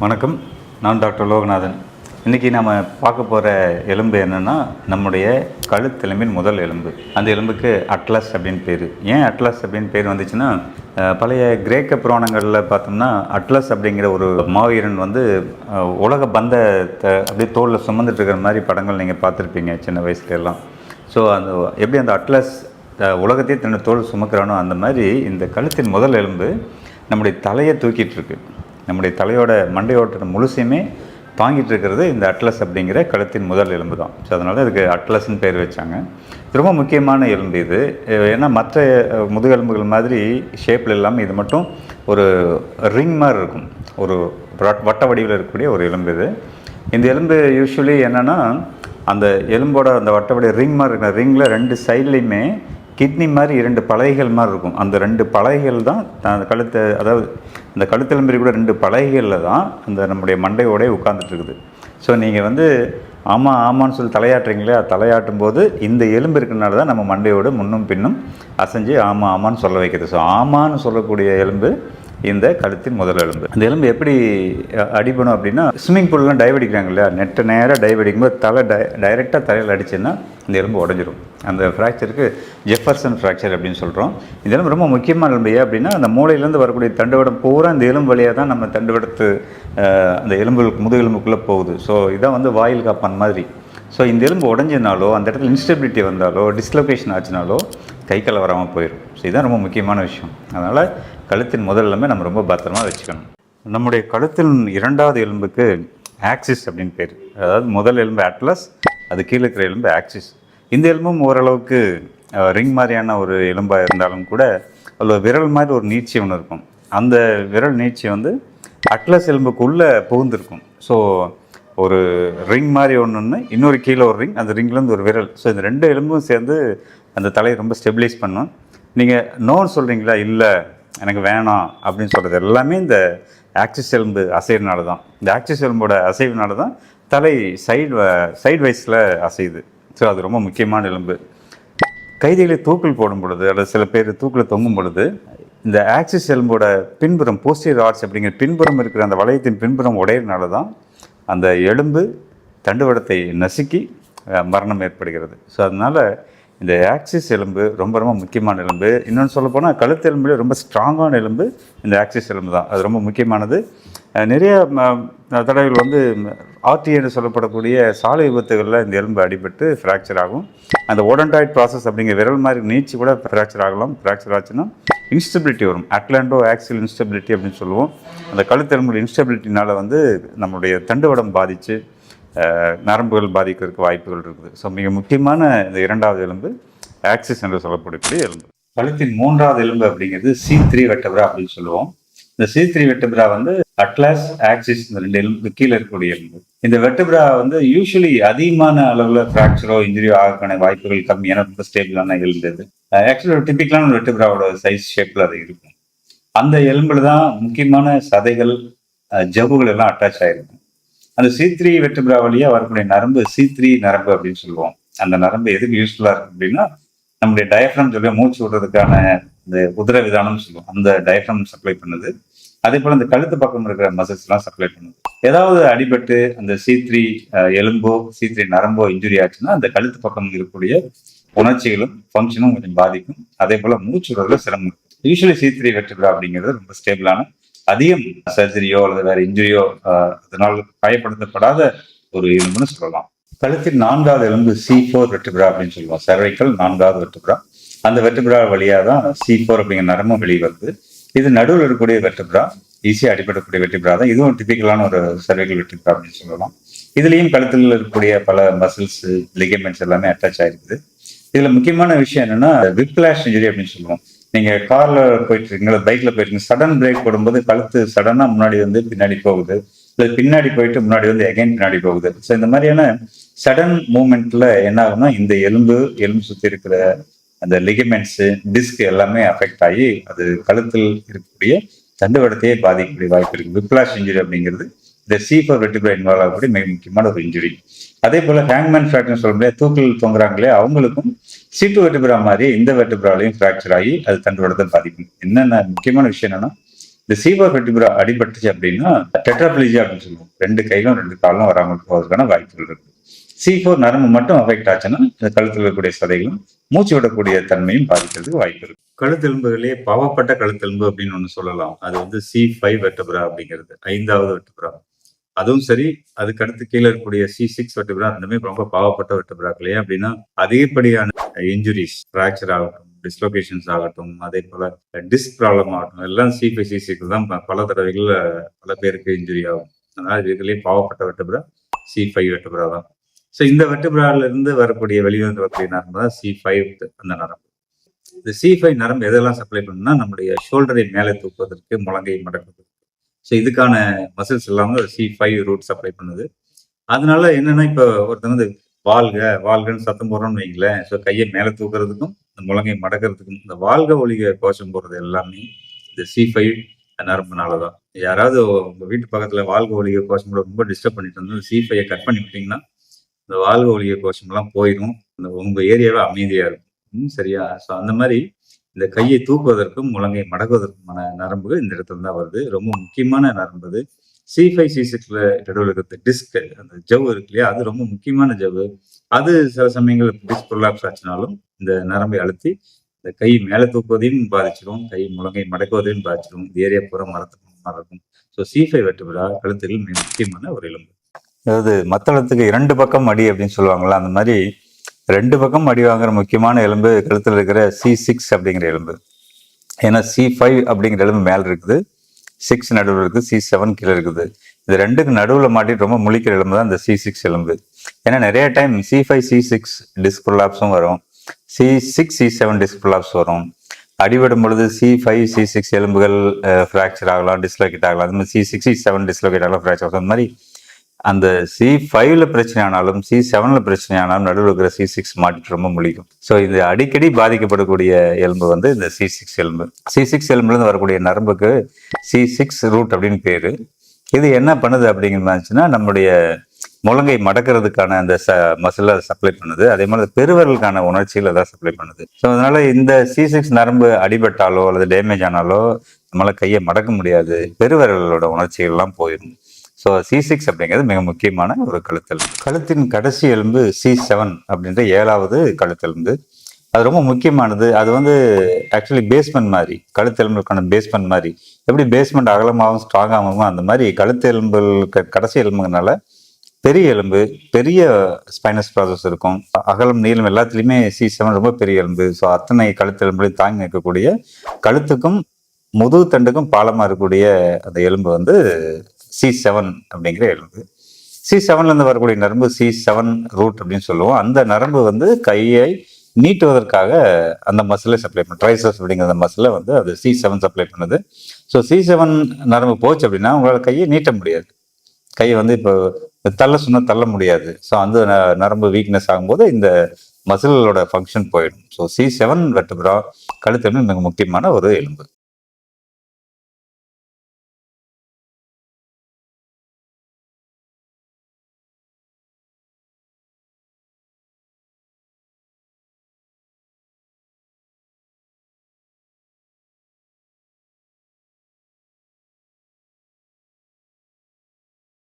வணக்கம். நான் டாக்டர் லோகநாதன். இன்றைக்கி நம்ம பார்க்க போகிற எலும்பு என்னென்னா நம்முடைய கழுத்தெலும்பின் முதல் எலும்பு. அந்த எலும்புக்கு அட்லஸ் அப்படின்னு பேர். ஏன் அட்லஸ் அப்படின்னு பேர் வந்துச்சுன்னா பழைய கிரேக்க புராணங்களில் பார்த்தோம்னா அட்லஸ் அப்படிங்கிற ஒரு மாவீரன் வந்து உலக பந்த அப்படியே தோளில் சுமந்துட்டு இருக்கிற மாதிரி படங்கள் நீங்கள் பார்த்துருப்பீங்க சின்ன வயசுலலாம் ஸோ அந்த எப்படி அந்த அட்லஸ் உலகத்தையே தன்னை தோல் சுமக்கிறானோ அந்த மாதிரி இந்த கழுத்தின் முதல் எலும்பு நம்முடைய தலையை தூக்கிட்டு இருக்கு. நம்முடைய தலையோட மண்டையோட்ட முழுசையுமே தாங்கிட்டு இருக்கிறது இந்த அட்லஸ் அப்படிங்கிற கழுத்தின் முதல் எலும்பு தான். ஸோ அதனால இதுக்கு அட்லஸ்ன்னு பேர் வச்சாங்க. ரொம்ப முக்கியமான எலும்பு இது. ஏன்னா மற்ற முதுகெலும்புகள் மாதிரி ஷேப்பில் இல்லாமல் இது மட்டும் ஒரு ரிங் மாதிரி இருக்கும். ஒரு வட்ட வடிவில் இருக்கக்கூடிய ஒரு எலும்பு இது. இந்த எலும்பு யூஸ்வலி என்னென்னா அந்த எலும்போட அந்த வட்டவடி ரிங் மாதிரி இருக்கிற ரிங்கில் ரெண்டு சைட்லேயுமே கிட்னி மாதிரி இரண்டு பலகைகள் மாதிரி இருக்கும். அந்த ரெண்டு பலகைகள் தான் அந்த கழுத்தை அதாவது அந்த கழுத்தெலும்பு கூட ரெண்டு பலகைகளில் தான் அந்த நம்முடைய மண்டையோடய உட்காந்துட்ருக்குது ஸோ நீங்கள் வந்து ஆமாம் ஆமான்னு சொல்லி தலையாட்டுறீங்களே அது தலையாட்டும் போது இந்த எலும்பு இருக்கிறனால தான் நம்ம மண்டையோடு முன்னும் பின்னும் அசைஞ்சு ஆமாம் ஆமான்னு சொல்ல வைக்கிறது. ஸோ ஆமான்னு சொல்லக்கூடிய எலும்பு இந்த கழுத்தின் முதல் எலும்பு. அந்த எலும்பு எப்படி அடிபடும் அப்படின்னா ஸ்விம்மிங் பூல்லாம் டைவ் அடிக்கிறாங்க இல்லையா? நெட்டை நேராக டைவ் அடிக்கும்போது தலை டை டைரெக்டாக தலையில் அடிச்சுன்னா இந்த எலும்பு உடஞ்சிரும். அந்த ஃப்ராக்சருக்கு ஜெஃபர்சன் ஃப்ராக்சர் அப்படின்னு சொல்கிறோம் இந்த எலும்பு ரொம்ப முக்கியமான எலும்பு. ஏன் அப்படின்னா அந்த மூளையிலேருந்து வரக்கூடிய தண்டுவடம் பூரா இந்த எலும்பு வழியாக தான் நம்ம தண்டுவடத்து அந்த எலும்புகளுக்கு முதுகெலும்புக்குள்ளே போகுது. ஸோ இதான் வந்து வாயில் காப்பான் மாதிரி. ஸோ இந்த எலும்பு உடஞ்சினாலோ அந்த இடத்துல இன்ஸ்டபிலிட்டி வந்தாலோ டிஸ்லொகேஷன் ஆச்சுனாலோ கை கால் வராமல் போயிடும். ஸோ இதுதான் ரொம்ப முக்கியமான விஷயம். அதனால் கழுத்தின் முதல் எலும்பை நம்ம ரொம்ப பத்திரமா வச்சுக்கணும். நம்முடைய கழுத்தின் இரண்டாவது எலும்புக்கு ஆக்சிஸ் அப்படின்னு பேர். அதாவது முதல் எலும்பு அட்லஸ் அது கீழே இருக்கிற எலும்பு ஆக்சிஸ் இந்த எலும்பும் ஓரளவுக்கு ரிங் மாதிரியான ஒரு எலும்பாக இருந்தாலும் கூட அதில் விரல் மாதிரி ஒரு நீட்சி ஒன்று இருக்கும். அந்த விரல் நீட்சி வந்து அட்லஸ் எலும்புக்குள்ளே புகுந்திருக்கும். ஸோ ஒரு ரிங் மாதிரி ஒன்று இன்னொரு கீழே ஒரு ரிங் அந்த ரிங்லேருந்து ஒரு விரல். ஸோ இந்த ரெண்டு எலும்பும் சேர்ந்து அந்த தலையை ரொம்ப ஸ்டெபிலைஸ் பண்ணும். நீங்கள் நோன்னு சொல்கிறீங்களா இல்லை எனக்கு வேணாம் அப்படின்னு சொல்கிறது எல்லாமே இந்த ஆக்சிஸ் எலும்பு அசைவுனால தான். இந்த ஆக்சிஸ் எலும்போட அசைவுனால தான் தலை சைடு சைடு வைஸில் அசையுது. ஸோ அது ரொம்ப முக்கியமான எலும்பு. கைதிகளை தூக்கில் போடும் பொழுது அல்லது சில பேர் தூக்கில் தொங்கும் பொழுது இந்த ஆக்சிஸ் எலும்போட பின்புறம் போஸ்டியர் ஆர்ட்ஸ் அப்படிங்கிற பின்புறம் இருக்கிற அந்த வளையத்தின் பின்புறம் உடையிறனால தான் அந்த எலும்பு தண்டுவடத்தை நசுக்கி மரணம் ஏற்படுகிறது. ஸோ அதனால் இந்த ஆக்சிஸ் எலும்பு ரொம்ப ரொம்ப முக்கியமான எலும்பு. இன்னொன்று சொல்ல போனால் கழுத்து எலும்புல ரொம்ப ஸ்ட்ராங்கான எலும்பு இந்த ஆக்சிஸ் எலும்பு தான். அது ரொம்ப முக்கியமானது. நிறைய தடவைகள் வந்து ஆர்டிஏன்னு சொல்லப்படக்கூடிய சாலை விபத்துகளில் இந்த எலும்பு அடிபட்டு ஃப்ராக்சர் ஆகும். அந்த ஓடன்டாய்ட் ப்ராசஸ் அப்படிங்கிற விரல் மாதிரி நீச்சி கூட ஃப்ராக்சர் ஆகலாம். ஃப்ராக்சர் ஆச்சுன்னா இன்ஸ்டபிலிட்டி வரும். அட்லாண்டோ ஆக்சில் இன்ஸ்டபிலிட்டி அப்படின்னு சொல்லுவோம். அந்த கழுத்தெலும்புல இன்ஸ்டபிலிட்டினால் வந்து நம்மளுடைய தண்டுவடம் பாதித்து நரம்புகள் பாதிக்கிறதுக்கு வாய்ப்புகள் இருக்குது. ஸோ மிக முக்கியமான இந்த இரண்டாவது எலும்பு ஆக்சிஸ் என்று சொல்லப்படக்கூடிய எலும்பு. கழுத்தின் மூன்றாவது எலும்பு அப்படிங்கிறது சி த்ரீ வெட்டபிரா அப்படின்னு சொல்லுவோம். இந்த சி த்ரீ வெட்டபிரா வந்து அட்லாஸ் ஆக்சிஸ் இந்த ரெண்டு எலும்பு கீழே இருக்கக்கூடிய எலும்பு. இந்த வெட்டபிரா வந்து யூஸ்வலி அதிகமான அளவில் ஃப்ராக்சரோ இன்ஜுரியோ ஆகக்கான வாய்ப்புகள் கம்மியான ரொம்ப ஸ்டேபிளான எலும்பு இது. ஆக்சுவலி ஒரு டிபிக்கலான வெட்டபிராவோட சைஸ் ஷேப்ல அது இருக்கும். அந்த எலும்புல தான் முக்கியமான சதைகள் ஜவுகள் ஜவ்வுகள் எல்லாம் அட்டாச் ஆயிருக்கும். அந்த சி த்ரீ வெட்டுபிரா வழியாக வரக்கூடிய நரம்பு சி த்ரீ நரம்பு அப்படின்னு சொல்லுவோம். அந்த நரம்பு எதுக்கு யூஸ்ஃபுல்லாக இருக்கு அப்படின்னா நம்முடைய டயஃப்ரம் சொல்லி மூச்சு விடுறதுக்கான இந்த உதிர விதானம்னு சொல்லுவோம். அந்த டயஃப்ரம் சப்ளை பண்ணுது. அதே போல் அந்த கழுத்து பக்கம் இருக்கிற மசில்ஸ் எல்லாம் சப்ளை பண்ணுது. ஏதாவது அடிபட்டு அந்த சி த்ரீ எலும்போ சி த்ரீ நரம்போ இன்ஜுரி ஆச்சுன்னா அந்த கழுத்து பக்கம் இருக்கக்கூடிய உணர்ச்சிகளும் ஃபங்க்ஷனும் கொஞ்சம் பாதிக்கும். அதே போல் மூச்சு விடுறதுல சிரமம் யூஸ்வலி சி த்ரீ வெட்டுபிரா அப்படிங்கிறது ரொம்ப ஸ்டேபிளான அதிகம் சர்ஜரியோ அல்லது வேற இன்ஜுரியோ அதனால் பயப்படுத்தப்படாத ஒரு எலும்புன்னு சொல்லலாம். கழுத்தின் நான்காவது எலும்பு சி ஃபோர் வெட்டுபிரா அப்படின்னு சொல்லுவோம். சர்வைக்கல் நான்காவது வெட்டுபிரா அந்த வெட்டுபிரா வழியாக தான் சி ஃபோர் அப்படிங்கிற நரம்பு வெளியே வருது. இது நடுவில் இருக்கக்கூடிய வெட்டுபிரா ஈஸியாக அடிபடக்கூடிய வெட்டுபிரா தான். இதுவும் டிபிக்கலான ஒரு சர்வைக்கல் வெட்டுபிரா அப்படின்னு சொல்லலாம். இதுலேயும் கழுத்தில் இருக்கக்கூடிய பல மசில்ஸ் லிகமெண்ட்ஸ் எல்லாமே அட்டாச் ஆயிருக்குது. இதில் முக்கியமான விஷயம் என்னன்னா விப்ளாஷ் இன்ஜுரி அப்படின்னு சொல்லுவோம். நீங்க கார்ல போயிட்டு இருக்கீங்க பைக்ல போயிட்டு இருக்கீங்க சடன் பிரேக் போடும்போது கழுத்து சடனா முன்னாடி வந்து பின்னாடி போகுது. இல்லை பின்னாடி போயிட்டு முன்னாடி வந்து எகைன் பின்னாடி போகுது. ஸோ இந்த மாதிரியான சடன் மூமெண்ட்ல என்ன ஆகும்னா இந்த எலும்பு எலும்பு சுத்தி இருக்கிற அந்த லிகமெண்ட்ஸு டிஸ்க் எல்லாமே அஃபெக்ட் ஆகி அது கழுத்தில் இருக்கக்கூடிய தண்டுவடத்தையே பாதிக்கக்கூடிய வாய்ப்பு இருக்கு. விப்ளாஷ் இன்ஜுரி அப்படிங்கிறது இந்த சீஃபர் வெட்டிபிளா இன்வால்வ் ஆகக்கூடிய மிக முக்கியமான ஒரு இன்ஜுரி அதே போல ஹேங்மேன் ஃபிராக்சர் சொல்ல முடியாது தூக்கில் தொங்குறாங்களே அவங்களுக்கும் சீட்டு வெட்டுபிரா மாதிரி இந்த வெட்டுபிராலையும் ஃப்ராக்சர் ஆகி அது தண்டுவடத்தை பாதிக்கும் என்னென்ன முக்கியமான விஷயம் என்னன்னா இந்த சீபர் வெட்டிபுரா அடிபட்டுச்சு அப்படின்னா டெட்ராப்ளிஜியா அப்படின்னு சொல்லுவோம். ரெண்டு கையிலும் ரெண்டு காலும் வராமல் போவதற்கான வாய்ப்புகள் இருக்கு. சி ஃபோர் நரம்பு மட்டும் அஃபெக்ட் ஆச்சுன்னா இந்த கழுத்தில் இருக்கக்கூடிய சதைகளும் மூச்சு விடக்கூடிய தன்மையும் பாதிக்கிறதுக்கு வாய்ப்பு இருக்கு. கழுத்தெலும்புகளே பாவப்பட்ட கழுத்தெலும்பு அப்படின்னு ஒன்று சொல்லலாம். அது வந்து சி ஃபைவ் வெட்டபுரா அப்படிங்கிறது ஐந்தாவது வெட்டபுரா அதுவும் சரி அதுக்கு அடுத்து கீழே இருக்கக்கூடிய சி சிக்ஸ் வெட்டபுரா ரெண்டுமே ரொம்ப பாவப்பட்ட வெட்டபுராக்கள் ஏன் அப்படின்னா அதிகப்படியான இன்ஜுரிஸ் ஃப்ராக்சர் ஆகட்டும் டிஸ்லொகேஷன்ஸ் ஆகட்டும் அதே போல டிஸ்க் ப்ராப்ளம் ஆகட்டும் எல்லாம் சி ஃபைவ் சி சிக்ஸ் தான் பல தடவைகள் பல பேருக்கு இன்ஜுரி ஆகும். அதனால் இதுலேயே பாவப்பட்ட வெட்டபுரா சி ஃபைவ் வெட்டபுரா தான். ஸோ இந்த வெட்டபுரால இருந்து வரக்கூடிய வெளியிலிருந்து வரக்கூடிய நரம்பு தான் சி ஃபைவ் அந்த நரம்பு. இந்த சி ஃபைவ் நரம்பு எதெல்லாம் சப்ளை பண்ணுன்னா நம்முடைய ஷோல்டரை மேலே தூக்குவதற்கு முழங்கை மடக்குவதற்கு. ஸோ இதுக்கான மசில்ஸ் எல்லாமே சி ஃபைவ் ரூட் சப்ளை பண்ணுது. அதனால என்னன்னா இப்போ ஒருத்தங்க வந்து வாழ்க வாழ்கன்னு சத்தம் போடுறோம்னு வைங்களேன். ஸோ கையை மேலே தூக்குறதுக்கும் இந்த முழங்கை மடக்கிறதுக்கும் இந்த வாழ்க ஒளிக கோஷம் போடுறது எல்லாமே இந்த சி ஃபைவ் நரம்புனால தான் யாராவது உங்கள் வீட்டு பக்கத்தில் வாழ்க ஒளிக கோஷம் கூட ரொம்ப டிஸ்டர்ப் பண்ணிட்டு வந்து சி ஃபைவை கட் பண்ணி விட்டிங்கன்னா இந்த வாழ்க ஒளிக கோஷம்லாம் போயிடும் இந்த உங்கள் ஏரியாவே அமைதியாக இருக்கும். ம், சரியா? ஸோ அந்த மாதிரி இந்த கையை தூக்குவதற்கும் முழங்கை மடக்குவதற்குமான நரம்புகள் இந்த இடத்துல தான் வருது. ரொம்ப முக்கியமான நரம்பு அது. சி ஃபைவ் சி சிக்ஸ்ல நடுவில் இருக்கிற டிஸ்க் அந்த ஜவ் இருக்கு இல்லையா? அது ரொம்ப முக்கியமான ஜவ்வு அது சில சமயங்கள் டிஸ்க் ப்ரொலாப்ஸ் ஆச்சுனாலும் இந்த நரம்பை அழுத்தி இந்த கை மேலே தூக்குவதையும் பாதிச்சிடும் கை முழங்கை மடக்குவதையும் பாதிச்சிடும் இந்த ஏரியா பூரா மரத்துக்கு மறக்கும் ஸோ சி ஃபைவ் வெட்டுவிடா கழுத்தில் மிக முக்கியமான ஒரு எலும்பு. அதாவது மத்தளத்துக்கு இரண்டு பக்கம் அடி அப்படின்னு சொல்லுவாங்களா அந்த மாதிரி ரெண்டு பக்கம் அடி வாங்குற முக்கியமான எலும்பு கழுத்தில் இருக்கிற சி சிக்ஸ் அப்படிங்கிற எலும்பு. ஏன்னா சி ஃபைவ் அப்படிங்கிற எலும்பு மேலே இருக்குது. சிக்ஸ் நடுவில் இருக்குது சி செவன் கீழே இருக்குது. இது ரெண்டுக்கு நடுவில் மாட்டி ரொம்ப முழிக்கிற எலும்பு தான் இந்த சி சிக்ஸ் எலும்பு. ஏன்னா நிறைய time C five C six disc ப்ரொலாப்ஸும் வரும். C six C seven disc prolapse வரும். அடிபடும் பொழுது சி ஃபைவ் சி சிக்ஸ் எலும்புகள் ஃப்ராக்சர் ஆகலாம் டிஸ்லோகேட் ஆகலாம். அது மாதிரி C six C seven dislocate ஆகலாம் ஃப்ராக்சர் ஆகலாம். அந்த மாதிரி அந்த சி ஃபைவ்ல பிரச்சனை ஆனாலும் சி செவன்ல பிரச்சனை ஆனாலும் நடுவில் இருக்கிற சி சிக்ஸ் மாட்டிட்டு ரொம்ப முழிக்கும். ஸோ இது அடிக்கடி பாதிக்கப்படக்கூடிய எலும்பு வந்து இந்த சி சிக்ஸ் எலும்பு. சி சிக்ஸ் எலும்புலேருந்து வரக்கூடிய நரம்புக்கு சி சிக்ஸ் ரூட் அப்படின்னு பேரு. இது என்ன பண்ணுது அப்படிங்கிறதுச்சுன்னா நம்முடைய முழங்கை மடக்கிறதுக்கான அந்த ச மசிலை சப்ளை பண்ணுது. அதே மாதிரி பெருவர்களுக்கான உணர்ச்சியில் அதான் சப்ளை பண்ணுது. ஸோ அதனால இந்த சி சிக்ஸ் நரம்பு அடிபட்டாலோ அல்லது டேமேஜ் ஆனாலோ நம்மளால கையை மடக்க முடியாது. பெருவரலோட உணர்ச்சிகள் எல்லாம் போயிடும் ஸோ சி சிக்ஸ் அப்படிங்கிறது மிக முக்கியமான ஒரு கழுத்தெலும்பு. கழுத்தின் கடைசி எலும்பு சி செவன் அப்படின்ற ஏழாவது கழுத்தெலும்பு. அது ரொம்ப முக்கியமானது. அது வந்து ஆக்சுவலி பேஸ்மெண்ட் மாதிரி கழுத்தெலும்புக்கான பேஸ்மெண்ட் மாதிரி. எப்படி பேஸ்மெண்ட் அகலமாகவும் ஸ்ட்ராங்காகவும் அந்த மாதிரி கழுத்தெலும்புகளுக்கு கடைசி எலும்புனால பெரிய எலும்பு பெரிய ஸ்பைனஸ் ப்ராசஸ் இருக்கும். அகலம் நீளம் எல்லாத்துலேயுமே சி செவன் ரொம்ப பெரிய எலும்பு. ஸோ அத்தனை கழுத்தெலும்புலையும் தாங்கி நிற்கக்கூடிய கழுத்துக்கும் முதுகு தண்டுக்கும் பாலமாக இருக்கக்கூடிய அந்த எலும்பு வந்து சி செவன் அப்படிங்கிற எலும்பு சி செவன்லேருந்து வரக்கூடிய நரம்பு சி செவன் ரூட் அப்படின்னு சொல்லுவோம். அந்த நரம்பு வந்து கையை நீட்டுவதற்காக அந்த மசிலை சப்ளை பண்ணும் ட்ரைசஸ் அப்படிங்கிற அந்த மசிலை வந்து அது சி செவன் சப்ளை பண்ணுது. ஸோ சி செவன் நரம்பு போச்சு அப்படின்னா உங்களால் கையை நீட்ட முடியாது. கையை வந்து இப்போ தள்ள சொன்னால் தள்ள முடியாது. ஸோ அந்த ந- நரம்பு வீக்னஸ் ஆகும்போது இந்த மசிலோட ஃபங்க்ஷன் போயிடும். ஸோ சி செவன் வெட்டுபுரா கழுத்தெலும்பு மிக முக்கியமான ஒரு எலும்பு.